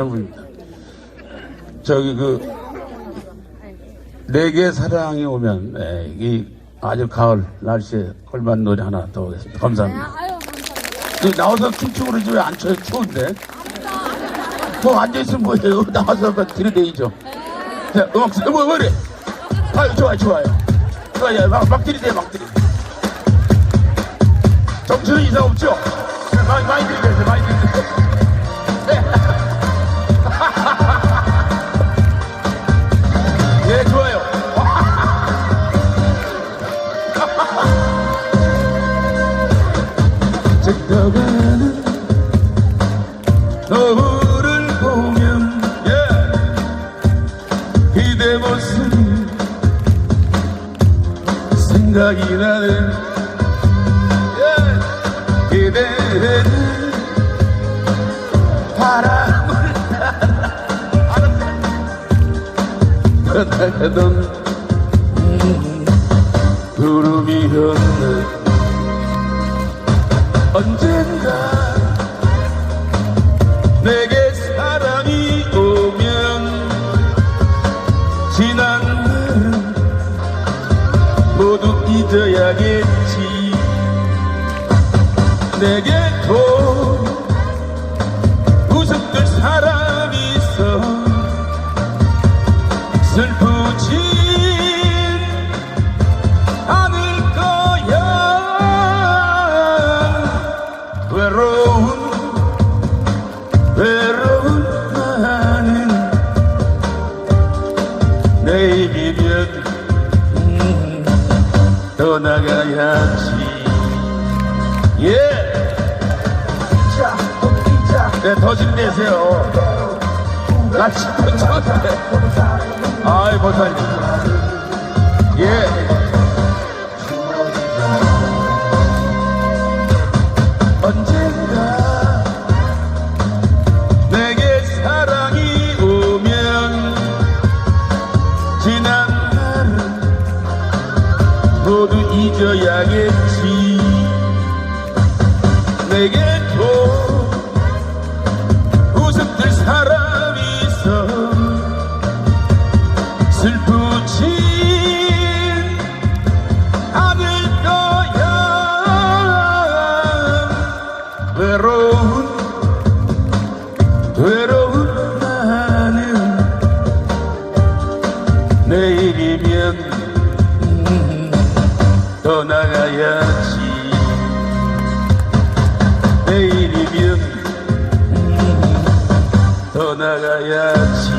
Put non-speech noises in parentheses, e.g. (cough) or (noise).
여러분입니다. 저기 그 내게 사랑이 오면 예, 이 아주 가을 날씨에 걸맞는 노래 하나 더 하겠습니다. 감사합니다. 그 나와서 춤추고 그러지 왜안 쳐요? 추운데? 뭐 앉아있으면 뭐해요? (laughs) 나와서 그 들이대이죠. 자, 음악, 쓰- 뭐, 뭐래? 아유, 좋아요, 좋아요. 좋아요, 막, 막 들이대, 막 들이대. 정치는 이상 없죠? 네, 많이, 많이 들이대세요, 많이 들이대세요. 지나가는 너를 보면 예, 그대 모습 생각이 나는 예, 그대는 바람을 따라. 떠나가던 음, 구름이었네 언젠가 내게 사랑이 오면 지난 날은 모두 잊어야겠지. 내게 도 웃었던 사람이 있어 슬프진 떠나가야지 예. 네, 더 힘내세요. 나 진짜. 아이, 버사님. 모두 잊어야겠지. 내게도 웃음들 사람이 있어. 슬프진 않을 거야. 외로운 외로운 나는 내일이면 음, 떠나가야지 내일이면 음, 떠나가야지 예.